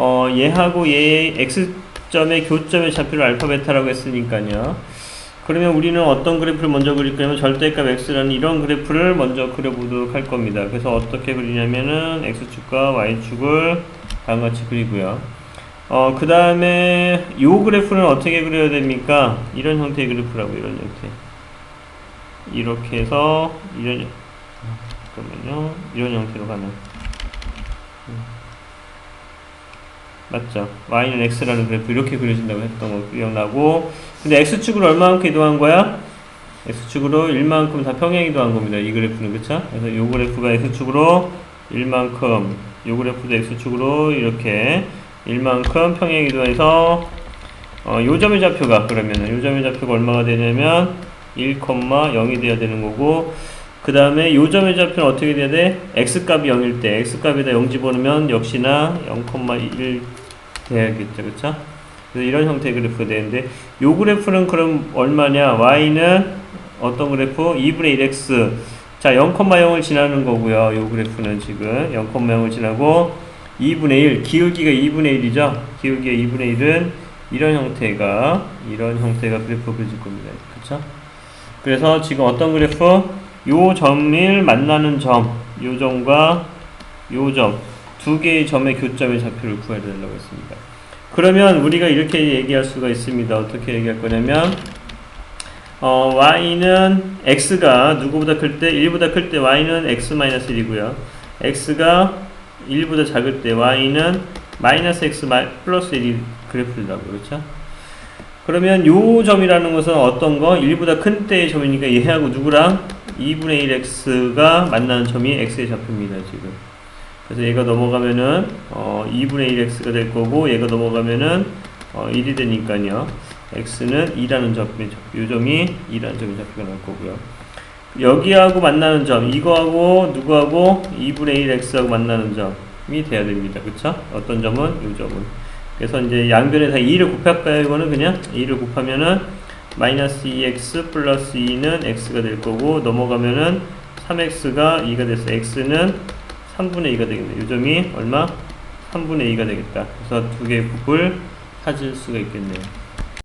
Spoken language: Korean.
어, 얘하고 얘 x점의 교점의 좌표를 알파 베타라고 했으니까요. 그러면 우리는 어떤 그래프를 먼저 그릴 거냐면 절대값 x라는 이런 그래프를 먼저 그려보도록 할 겁니다. 그래서 어떻게 그리냐면은 x축과 y축을 다음같이 그리고요. 어, 그 다음에 요 그래프는 어떻게 그려야 됩니까? 이런 형태의 그래프라고 이런 형태. 이렇게 해서 이런 잠깐만요. 이런 형태로 가는. 음. 맞죠? y는 x라는 그래프 이렇게 그려진다고 했던 거 기억나고 근데 x축으로 얼마만큼 이동한 거야? x축으로 1만큼 다 평행 이동한 겁니다. 이 그래프는 그쵸? 그래서 요 그래프가 x축으로 1만큼 요 그래프도 x축으로 이렇게 1만큼 평행 이동해서 어, 요 점의 좌표가 그러면은 요 점의 좌표가 얼마가 되냐면 1,0이 돼야 되는 거고 그 다음에 요 점의 좌표는 어떻게 돼야 돼? x값이 0일 때 x값에다 0 집어넣으면 역시나 0,1 돼야겠죠 그쵸? 그래서 이런 형태의 그래프가 되는데 요 그래프는 그럼 얼마냐 y는 어떤 그래프? 2분의 1x 자 0,0을 지나는 거고요 요 그래프는 지금 0,0을 지나고 2분의 1 기울기가 2분의 1이죠 기울기가 2분의 1은 이런 형태가 이런 형태가 그래프 그려질 겁니다 그쵸? 그래서 지금 어떤 그래프? 요 점을 만나는 점, 요 점과 요 점, 두 개의 점의 교점의 좌표를 구해야 되려고 했습니다. 그러면 우리가 이렇게 얘기할 수가 있습니다. 어떻게 얘기할 거냐면, 어, y는 x가 누구보다 클 때, 1보다 클 때 y는 x-1이고요. x가 1보다 작을 때 y는 마이너스 x 마- 플러스 1이 그래프라고 그렇죠? 그러면 요 점이라는 것은 어떤 거? 1보다 큰 때의 점이니까 얘하고 누구랑? 2분의 1x가 만나는 점이 x의 좌표입니다, 지금. 그래서 얘가 넘어가면은, 어, 2분의 1x가 될 거고, 얘가 넘어가면은, 어, 1이 되니까요. x는 2라는 점의 좌표, 요 점이 2라는 점의 좌표가 나올 거고요. 여기하고 만나는 점, 이거하고 누구하고 2분의 1x하고 만나는 점이 돼야 됩니다. 그쵸? 어떤 점은? 요 점은. 그래서 이제 양변에 다 2를 곱할까요? 이거는 그냥 2를 곱하면은 마이너스 2x 플러스 2는 x가 될 거고 넘어가면은 3x가 2가 돼서 x는 3분의 2가 되겠네. 요 점이 얼마? 3분의 2가 되겠다. 그래서 두 개의 곱을 찾을 수가 있겠네요.